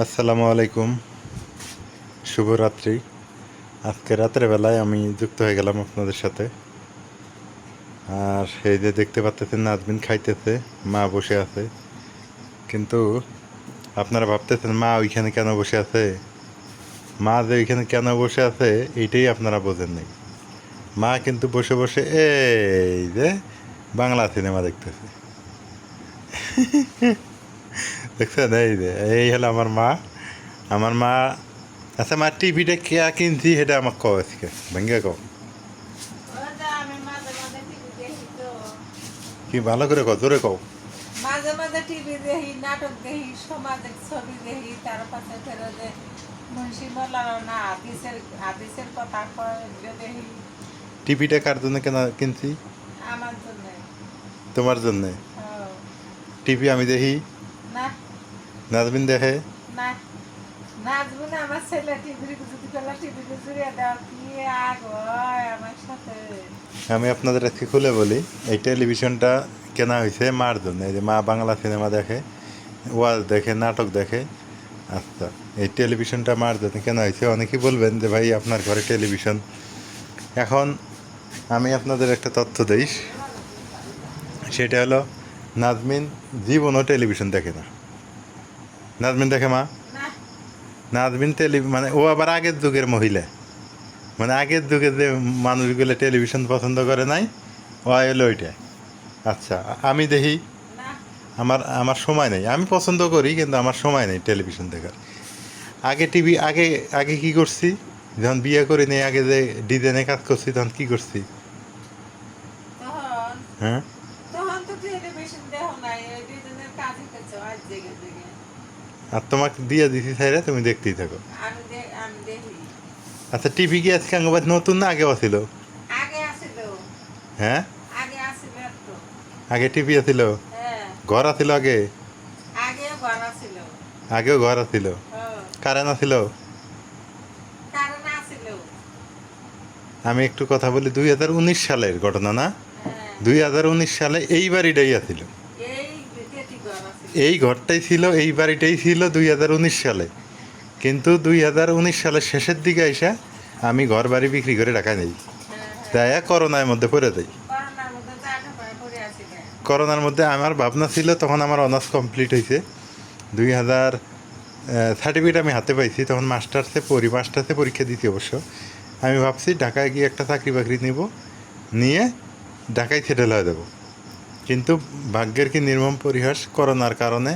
আসসালামু আলাইকুম। শুভরাত্রি। আজকে রাতের বেলায় আমি যুক্ত হয়ে গেলাম আপনাদের সাথে। আর এই যে দেখতে পাচ্ছেন নাজবিন খাইতেছে, মা বসে আছে। কিন্তু আপনারা ভাবতেছেন, মা ওইখানে কেন বসে আছে? মা যে ওইখানে কেন বসে আছে এইটাই আপনারা বোঝেন নাই। মা কিন্তু বসে বসে এই যে বাংলা সিনেমা দেখতেছে। দেখছেন এই এই হলো আমার মা। আমার মা আচ্ছা মা টিভিটা কে কিনছি সেটা আমাকে কও আজকে। দেখি তো কি ভালো করে কও জোরে কও। মাঝে মাঝে টিভি দেখি নাটক দেখি সমাজের ছবি দেখি তার পাশে ফেরো যে মুন্সি মোল্লার না হাদিসের হাদিসের কথা দেখি। টিভিটা কার জন্য কেন কিনছি? আমার জন্য। তোমার জন্য। টিভি আমি দেখি। নাজবিন দেখে? না আমার ছেলে টিভি যদি পেলা টিভি জুড়িয়ে দেওয়া কি আগ হয় আমার সাথে। আমি আপনাদের আজকে খুলে বলি এই টেলিভিশনটা কেনা হয়েছে মার জন্য এই যে মা বাংলা সিনেমা দেখে ওয়াজ দেখে নাটক দেখে। আচ্ছা এই টেলিভিশনটা মার জন্য কেনা হয়েছে অনেকেই বলবেন যে ভাই আপনার ঘরে টেলিভিশন এখন আমি আপনাদের একটা তথ্য দিই সেটা হলো নাজমিন জীবনও টেলিভিশন দেখে না। নাজমিন দেখে মা। নাজমিন টেলি মানে ও আবার আগের যুগের মহিলা। মানে আগের যুগে যে মানুষগুলো টেলিভিশন পছন্দ করে নাই ও এলো ওইটা। আচ্ছা আমি দেখি। আমার আমার সময় নেই। আমি পছন্দ করি কিন্তু আমার সময় নেই টেলিভিশন দেখার। আগে টিভি আগে আগে কি করছি? যখন বিয়ে করে নেই আগে যে ডিজাইনে কাজ করছি তখন কি করছি? হ্যাঁ তখন তো টেলিভিশন দেখো নাই ওই দুজনের কাজই করছ আজ জেগে জেগে আর তোমাকে দিয়ে দিছি সাইরে তুমি দেখতেই থাকো। আচ্ছা টিভি কি আজকে আঙ্গবাদ নতুন না আগেও ছিল হ্যাঁ? আগে টিভি আছিল? হ্যাঁ। ঘর আছিল আগে? আগে ঘর আসিল আগেও ঘর আছিল? কারেন্ট আছিল। আমি একটু কথা বলি দুই হাজার উনিশ সালের ঘটনা না? হ্যাঁ। দুই হাজার উনিশ সালে এই বাড়িটাই আছিল এই যেটি ঘর আসিল এই ঘরটাই ছিল, এই বাড়িটাই ছিল দুই হাজার উনিশ সালে। কিন্তু দুই হাজার উনিশ সালের শেষের দিকে এসে আমি ঘর বাড়ি বিক্রি করে টাকা নেই। তাই করোনার মধ্যে পড়ে পায় করোনার মধ্যে আমার ভাবনা ছিল, তখন আমার অনার্স কমপ্লিট হয়েছে। দুই হাজার সার্টিফিকেট আমি হাতে পাইছি, তখন মাস্টার্সে পড়ি মাস্টার্সে পরীক্ষা দিছি অবশ্য। আমি ভাবছি ঢাকায় গিয়ে একটা চাকরি বাকরি নিব, নিয়ে ঢাকায় সেটেল হয়ে দেবো কিন্তু ভাগ্যের কি নির্মম পরিহাস করোনার কারণে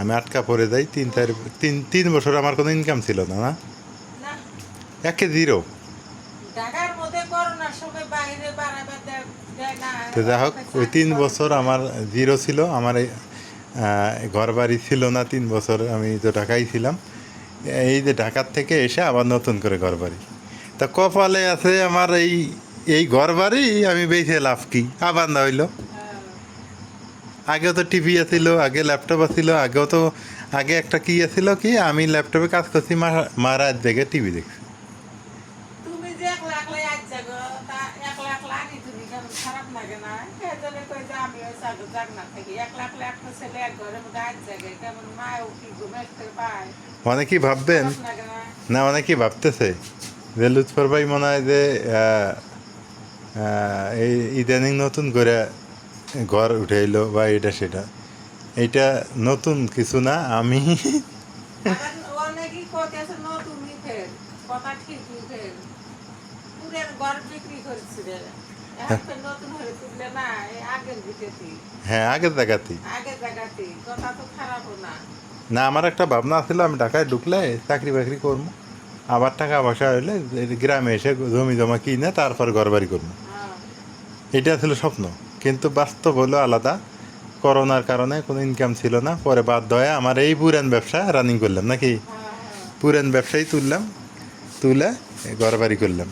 আমি আটকা পড়ে যাই তিন চার তিন তিন বছর আমার কোনো ইনকাম ছিল না না? একে জিরো। তো যাই হোক ওই তিন বছর আমার জিরো ছিল আমার এই ঘর বাড়ি ছিল না তিন বছর আমি তো ঢাকায় ছিলাম। এই যে ঢাকার থেকে এসে আবার নতুন করে ঘর বাড়ি তা কপালে আছে আমার এই এই ঘর বাড়ি আমি বেঁচে লাভ কি? আবার না হইল। আগেও তো টিভি আছিল আগে ল্যাপটপ আছিল আগেও তো আগে একটা কি আছিল কি আমি ল্যাপটপে কাজ করছি মা রাত জেগে টিভি দেখছি। অনেকেই ভাববেন? না? অনেকেই ভাবতেছে? যে লুৎফর ভাই মনে হয় যে এই ইদানিং নতুন করে ঘর উঠাইলো বা এটা সেটা। এটা নতুন কিছু না আমি। হয়ে আগের জায়গাতেই। না আমার একটা ভাবনা ছিল আমি ঢাকায় ঢুকলে চাকরি বাকরি করব। আবার টাকা পয়সা হইলে গ্রামে এসে জমি জমা কিনে তারপর ঘর বাড়ি করব। হ্যাঁ। এটা ছিল স্বপ্ন। কিন্তু বাস্তব হলো আলাদা। করোনার কারণে কোনো ইনকাম ছিল না। পরে বাধ্য হয়ে আমার এই পুরান ব্যবসা রানিং করলাম। নাকি পুরান ব্যবসায়ী তুললাম, তুলে ঘর বাড়ি করলাম।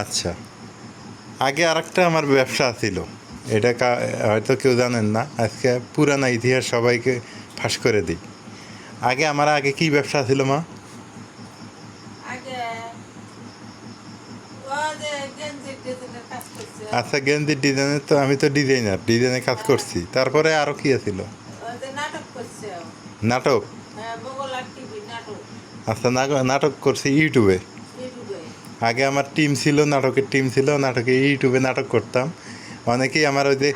আচ্ছা। আগে আরেকটা আমার ব্যবসা ছিল। এটা হয়তো কেউ জানেন না। আজকে পুরানা ইতিহাস সবাইকে ফাঁস করে দিই। আগে আমার, আগে কি ব্যবসা ছিল মা আগে ও যে গেঞ্জির ডিজাইনের কাজ করছে আচ্ছা গেঞ্জির ডিজাইনের তো আমি তো ডিজাইনার ডিজাইনে কাজ করছি। তারপরে আরও কি ছিল ও যে নাটক করছে নাটক? হ্যাঁ নাটক। আচ্ছা নাটক করছি ইউটিউবে? আগে আমার টিম ছিল নাটকের টিম ছিল নাটকে ইউটিউবে নাটক করতাম। অনেকেই আমার ওই যে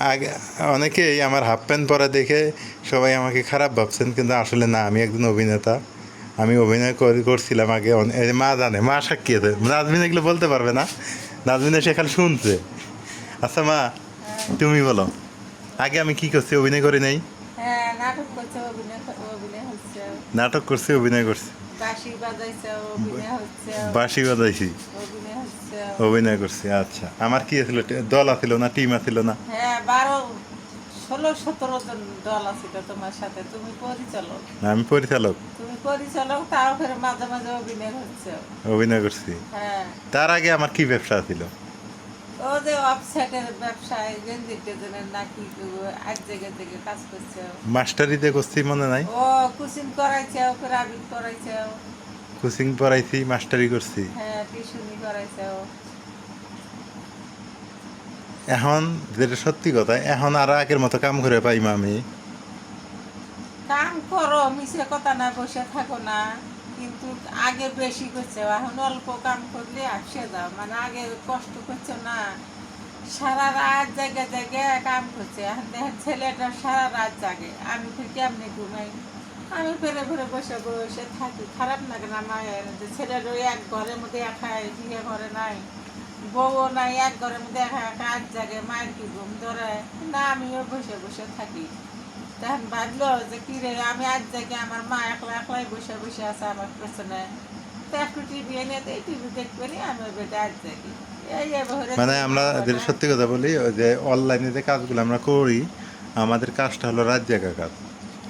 আগে অনেকেই আমার হাফ প্যান্ট পরা দেখে সবাই আমাকে খারাপ ভাবছেন কিন্তু আসলে না আমি একজন অভিনেতা। আমি অভিনয় করে- করছিলাম আগে মা জানে মা সাক্ষী আছে। নাজমিন এগুলো বলতে পারবে না। নাজমিন এসে খালি শুনছে। আচ্ছা মা তুমি বলো আগে আমি কি করছি অভিনয় করি নাই? হ্যাঁ নাটক করছে অভিনয় করছি বাঁশি বাজাইছে অভিনয় করছি আচ্ছা। আমার কি আছিল দল আছিল না টিম আছিল না? হ্যাঁ ষোলো সতেরো জন দল আছিল তোমার সাথে তুমি পরিচালক। আমি পরিচালক। তুমি পরিচালক তাও ফের মাঝে মাঝে অভিনয় হচ্ছে। অভিনয় করছি। হ্যাঁ। তার আগে আমার কি ব্যবসা ছিল? ও যে অফসাইটের ব্যবসায় গেঞ্জি টেজনের নাকি এক জায়গা থেকে কাজ করছে। মাস্টারিতে করছি মনে নাই? ও কুচিং করাইছে আবির করাইছে। কোচিং পড়াইছি মাস্টারি করছি। হ্যাঁ টিউশনি করাইছে এখন যেটা সত্যি কথা, এখন আর আগের মতো কাম করে পাইম আমি। কাম করো, মিশে কথা না, বসে থাকো না। কিন্তু আগে বেশি করছে, এখন অল্প কাম করলে আসে যাও। মানে আগে কষ্ট করছ না। সারা রাত জায়গা জায়গায় কাম করছে। এখন দেখেন ছেলেটা সারা রাত জাগে। আমি ফির কেমনি ঘুমাই? আমি ফেরে ফেরে বসে বসে থাকি। খারাপ লাগে না মায়ের। যে ছেলেটা এক ঘরের মধ্যে একাই, বিয়ে ঘরে নাই। বউও নাই এক ঘরের মধ্যে এক জাগে মায়ের কি ঘুম ধরে? না আমিও বসে বসে থাকি। তখন ভাবলো যে কি রে আমি আজ জায়গায় আমার মা একলা একলাই বসে বসে আছে আমার পেছনে। তো একটু টিভি এনে দেয় টিভি দেখবে নি আমি বেটা আজ জাগি। এই মানে আমরা যেটা সত্যি কথা বলি যে অনলাইনে যে কাজগুলো আমরা করি আমাদের কাজটা হলো রাত জায়গা কাজ।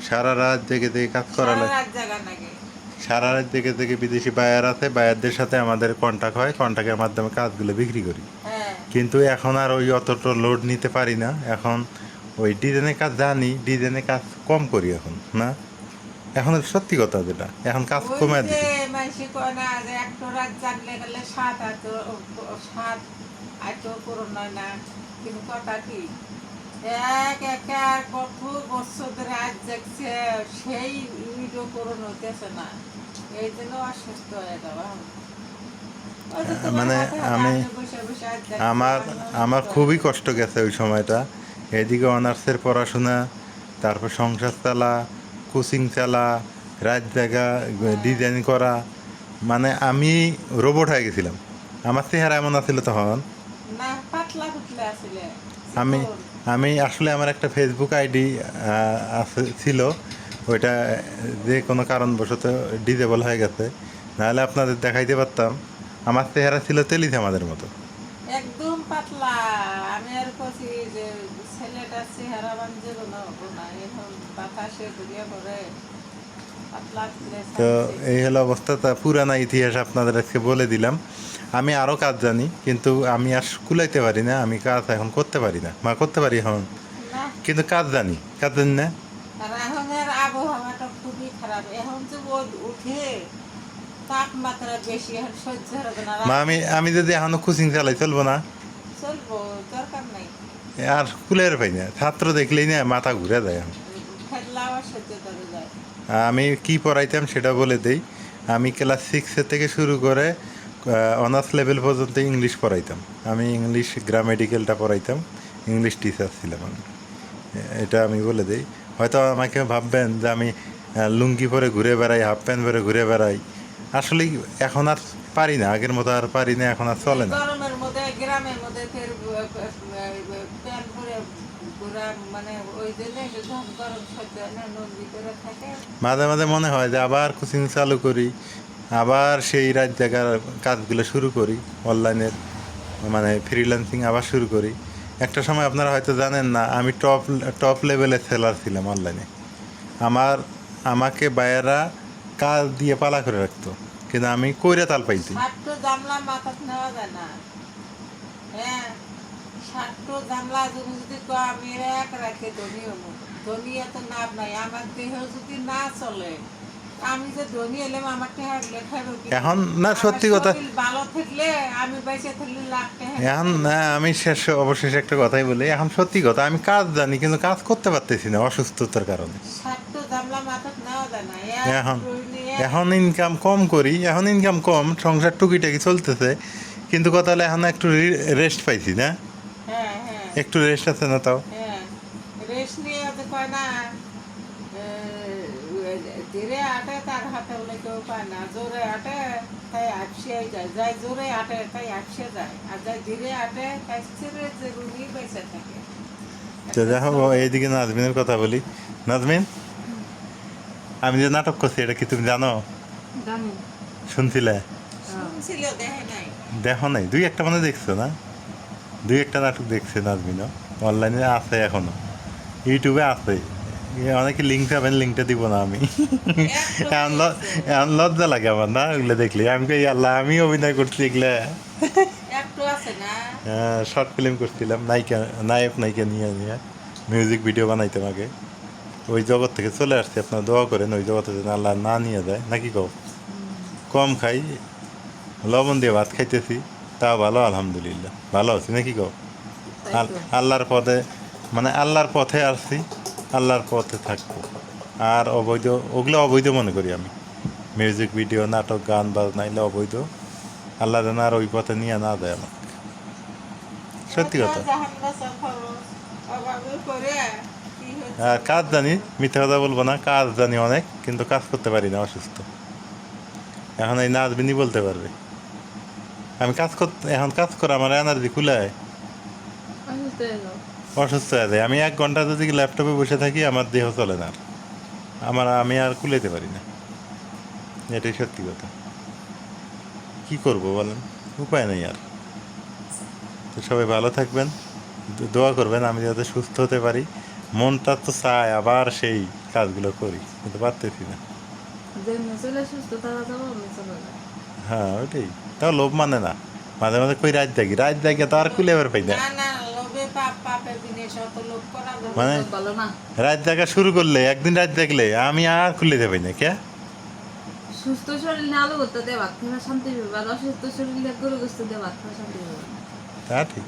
সারা রাত জেগে জেগে কাজ করা লাগে সারা রাত জেগে জেগে বিদেশি বায়ার আছে বায়ারদের সাথে আমাদের কন্ট্যাক্ট হয় কন্ট্যাক্টের মাধ্যমে কাজগুলো বিক্রি করি। হ্যাঁ। কিন্তু এখন আর ওই অতটা লোড নিতে পারি না। এখন ওই ডিজাইনের কাজ জানি ডিজাইনের কাজ কম করি এখন না? এখন সত্যি কথা যেটা এখন কাজ কমে দিচ্ছে মানসি কয় না যে একটু রাত জাগলে গেলে সাত আট সাত আট হয় না কিন্তু কথা কি? এক কত বছর ধরে আজ জাগছে সেই ভিডিও হইতেছে না। এই জন্য অসুস্থ হয়ে যাওয়া মানে আমি- আমার আমার খুবই কষ্ট গেছে ওই সময়টা। এদিকে অনার্সের পড়াশোনা তারপর সংসার চালা কোচিং চালা রাত জায়গা ডিজাইন করা। মানে আমি রোবট হয়ে গেছিলাম। আমার চেহারা এমন আছিল তখন না পাতলা পুতলা আসলে আমি আমি আসলে আমার একটা ফেসবুক আইডি ছিল। ওইটা যে কোনো কারণবশত ডিজেবল হয়ে গেছে। নাহলে আপনাদের দেখাইতে পারতাম। আমার চেহারা ছিল তেলিস আমাদের মতো। একদম পাতলা। আমি আর কছি যে ছেলেটা চেহারা না এখন বাতাসে ঘুরিয়ে পড়ে তো এই হলো অবস্থা তা পুরানা ইতিহাস আপনাদের আজকে বলে দিলাম। আমি আরও কাজ জানি কিন্তু আমি আর কুলাইতে পারি না আমি কাজ এখন করতে পারি না। মা করতে পারি এখন? কিন্তু কাজ জানি কাজ জানি না? আবহাওয়াটা খুবই খারাপ। এখন যে উঠে তাপমাত্রা বেশি এখন সহ্য হবে না। মা আমি আমি যদি এখনও কোচিং চালাই চলবো না? চলবো দরকার নাই। আর কুলের পাই না। ছাত্র দেখলেই না মাথা ঘুরে যায় এখন ফেললা আবার সহ্য করে যায় আমি কি পড়াইতাম সেটা বলে দেই। আমি ক্লাস সিক্সের থেকে শুরু করে অনার্স লেভেল পর্যন্ত ইংলিশ পড়াইতাম। আমি ইংলিশ গ্রামেডিক্যালটা পড়াইতাম, ইংলিশ টিচার ছিলাম আমি। এটা আমি বলে দেই। হয়তো আমাকে ভাববেন যে আমি লুঙ্গি পরে ঘুরে বেড়াই হাফ প্যান্ট পরে ঘুরে বেড়াই। আসলে এখন আর পারি না, আগের মতো আর পারি না, এখন আর চলে না। প্যান করে মানে মাঝে মাঝে মনে হয় যে আবার কোচিং চালু করি আবার সেই রাত জায়গার কাজগুলো শুরু করি অনলাইনের মানে ফ্রিল্যান্সিং আবার শুরু করি। একটা সময় আপনারা হয়তো জানেন না আমি টপ টপ লেভেলের সেলার ছিলাম অনলাইনে আমার আমাকে বায়েরা কাজ দিয়ে পালা করে রাখতো কিন্তু আমি কইরা তাল পাইছি। ষাটটো জামলা তুমি যদি আমি এক রাখে ধনী হব ধনী এত লাভ নাই আমার দেহ যদি না চলে আমি যে ধনী এলাম আমার এখন না সত্যি কথা ভালো থাকলে আমি থাকলে লাখ টাকা এখন না আমি শেষ অবশেষে একটা কথাই বলি এখন সত্যি কথা আমি কাজ জানি কিন্তু কাজ করতে পারতেছি না অসুস্থতার কারণে। ষাটটো না এখন এখন ইনকাম কম করি এখন ইনকাম কম সংসার টুকিটাকি চলতেছে কিন্তু কথা হলো এখন একটু রেস্ট পাইছি না? একটু রেস্ট আছে না তাও? হ্যাঁ রেস্ট নিয়ে কয় না ধীরে আটে তার হাতে বলে কেউ পায় না জোরে আটে তাই আপসিয়ে যায় যাই জোরে আটে তাই আপসিয়ে যায় আর যাই ধীরে আটে তাই স্থিরে যে রুগী বেঁচে থাকে। তো দেখো এইদিকে নাজমিনের কথা বলি। নাজমিন আমি যে নাটক করছি এটা কি তুমি জানো। শুনছিলে? শুনছিল দেখে নাই। দেখো নাই দুই একটা মানে দেখছ না? দুই একটা নাটক দেখছে নাজমিনও অনলাইনে আছে এখনও। ইউটিউবে আছে। অনেকে লিঙ্ক পাবেন লিঙ্কটা দিব না আমি। এখন লজ্জা লাগে আমার না ওগুলো দেখলে। আমি কই আল্লাহ আমি অভিনয় করছি এগুলো। শর্ট ফিল্ম করছিলাম নায়িকা নায়ক নায়িকা নিয়ে নিয়ে। মিউজিক ভিডিও বানাইতাম আগে। ওই জগৎ থেকে চলে আসছি আপনারা দোয়া করেন ওই জগতে যেন আল্লাহ না নিয়ে যায়। নাকি কম খাই লবণ দিয়ে ভাত খাইতেছি। তাও ভালো আলহামদুলিল্লাহ। ভালো আছি নাকি তাই আল্লাহর পথে মানে আল্লাহর পথে আসছি আল্লাহর পথে থাকব। আর অবৈধ ওগুলো অবৈধ মনে করি আমি। মিউজিক ভিডিও নাটক গান বাজনা এগুলো অবৈধ। আল্লাহ যেন আর ওই পথে নিয়ে না দেয় আমাকে। সত্যি কথা। কি আর কাজ জানি মিথ্যা কথা বলব না কাজ জানি অনেক কিন্তু কাজ করতে পারি না অসুস্থ। এখন এই নাচবিনি বলতে পারবে। আমি কাজ করতে এখন কাজ করে আমার এনার্জি কুলায় অসুস্থ হয়ে যায়। আমি এক ঘণ্টা যদি ল্যাপটপে বসে থাকি আমার দেহ চলে না। আর। আমার আমি আর কুলাইতে পারি না। এটাই সত্যি কথা। কি করব বলেন? উপায় নেই আর। তো সবাই ভালো থাকবেন। দোয়া করবেন আমি যাতে সুস্থ হতে পারি। মনটা তো চায় আবার সেই কাজগুলো করি কিন্তু পারতেছি না। সুস্থ তারা যাব আমি চলে যাব হ্যাঁ ওইটাই। তাও লোভ মানে না। মাঝে মাঝে কই রাত দেখি রাত জাগিয়ে তো আর কুলে বের পাই না। না না মানে রাত জাগা শুরু করলে একদিন রাত দেখলে আমি আর খুলে দেবে না কে সুস্থ শরীর আলু করতে শান্তি পাবে আর অসুস্থ শরীর গরু দিয়ে ভাত শান্তি পাবে তা ঠিক।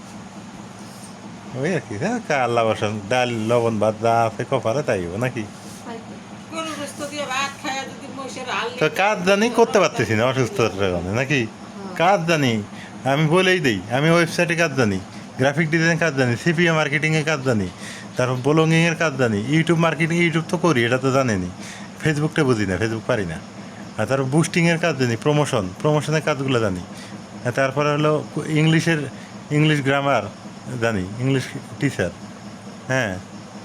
ওই আর কি হ্যাঁ আল্লাহ বসন ডাল লবণ ভাত যা আছে কপালে তাই নাকি? তো কাজ জানি করতে পারতেছি না অসুস্থতার কারণে নাকি? কাজ জানি আমি বলেই দিই আমি ওয়েবসাইটে কাজ জানি গ্রাফিক ডিজাইন কাজ জানি সিপিএ মার্কেটিংয়ে কাজ জানি তারপর ব্লগিংয়ের কাজ জানি ইউটিউব মার্কেটিং ইউটিউব তো করি এটা তো জানেনি। ফেসবুকটা বুঝি না ফেসবুক পারি না। আর তারপর বুস্টিংয়ের কাজ জানি প্রমোশন প্রমোশনের কাজগুলো জানি। তারপরে হলো ইংলিশের ইংলিশ গ্রামার জানি ইংলিশ টিচার হ্যাঁ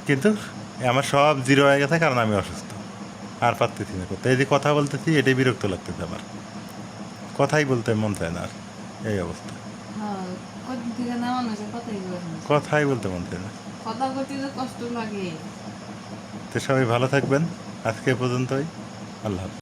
কিন্তু আমার সব জিরো হয়ে গেছে কারণ আমি অসুস্থ। আর পারতেছি না করতে। এই যে কথা বলতেছি এটাই বিরক্ত লাগতেছে আমার। কথাই বলতে মন চায় না আর এই অবস্থা। হ্যাঁ কথাই বলতে মন চায় না। কথা কষ্ট লাগে। তো সবাই ভালো থাকবেন। আজকে পর্যন্তই। আল্লাহ হাফেজ।